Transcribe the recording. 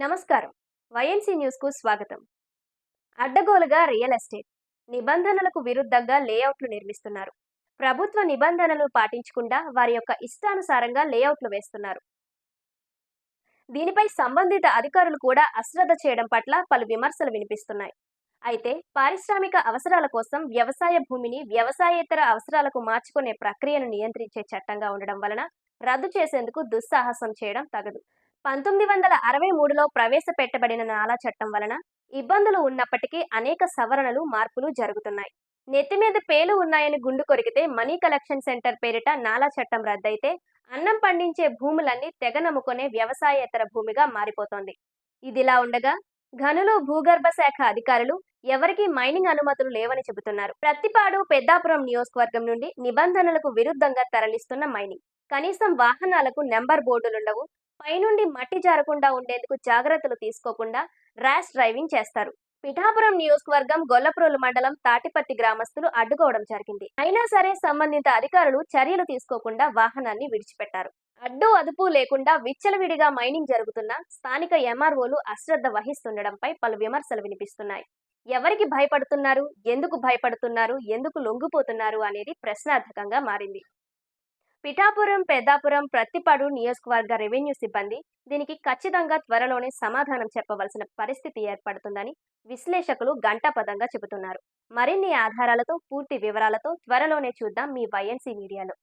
నమస్కారం. వైఎన్సీ న్యూస్కు స్వాగతం. అడ్డగోలుగా రియల్ ఎస్టేట్ నిబంధనలకు విరుద్ధంగా లేఅవుట్లు నిర్మిస్తున్నారు. ప్రభుత్వ నిబంధనలు పాటించకుండా వారి యొక్క ఇష్టానుసారంగా లేఅవుట్లు వేస్తున్నారు. దీనిపై సంబంధిత అధికారులు కూడా అశ్రద్ధ చేయడం పట్ల పలు విమర్శలు వినిపిస్తున్నాయి. అయితే పారిశ్రామిక అవసరాల కోసం వ్యవసాయ భూమిని వ్యవసాయేతర అవసరాలకు మార్చుకునే ప్రక్రియను నియంత్రించే చట్టంగా ఉండడం వలన రద్దు చేసేందుకు దుస్సాహసం చేయడం తగదు. పంతొమ్మిది వందల అరవై మూడులో ప్రవేశపెట్టబడిన నాలా చట్టం వలన ఇబ్బందులు ఉన్నప్పటికీ అనేక సవరణలు మార్పులు జరుగుతున్నాయి. నెత్తి మీద పేలు ఉన్నాయని గుండు కొరికితే మనీ కలెక్షన్ సెంటర్ పేరిట నాలా చట్టం రద్దయితే అన్నం పండించే భూములన్నీ తెగ నమ్ముకునే వ్యవసాయేతర భూమిగా మారిపోతోంది. ఇదిలా ఉండగా గనులు భూగర్భ శాఖ అధికారులు ఎవరికీ మైనింగ్ అనుమతులు లేవని చెబుతున్నారు. ప్రత్తిపాడు పెద్దాపురం నియోజకవర్గం నుండి నిబంధనలకు విరుద్ధంగా తరలిస్తున్న మైనింగ్. కనీసం వాహనాలకు నెంబర్ బోర్డులుండవు. పైనుండి మట్టి జారకుండా ఉండేందుకు జాగ్రత్తలు తీసుకోకుండా ర్యాష్ డ్రైవింగ్ చేస్తారు. పిఠాపురం నియోజకవర్గం గొల్లప్రోలు మండలం తాటిపత్తి గ్రామస్తులు అడ్డుకోవడం జరిగింది. అయినా సరే సంబంధిత అధికారులు చర్యలు తీసుకోకుండా వాహనాన్ని విడిచిపెట్టారు. అడ్డు అదుపు లేకుండా విచ్చలవిడిగా మైనింగ్ జరుగుతున్న స్థానిక ఎంఆర్ఓలు అశ్రద్ధ వహిస్తుండడంపై పలు విమర్శలు వినిపిస్తున్నాయి. ఎవరికి భయపడుతున్నారు? ఎందుకు భయపడుతున్నారు? ఎందుకు లొంగిపోతున్నారు? అనేది ప్రశ్నార్థకంగా మారింది. పిఠాపురం పెద్దాపురం ప్రత్తిపాడు నియోజకవర్గ రెవెన్యూ సిబ్బంది దీనికి ఖచ్చితంగా త్వరలోనే సమాధానం చెప్పవలసిన పరిస్థితి ఏర్పడుతుందని విశ్లేషకులు గంటాపదంగా చెబుతున్నారు. మరిన్ని ఆధారాలతో పూర్తి వివరాలతో త్వరలోనే చూద్దాం మీ వైఎన్సీ మీడియాలో.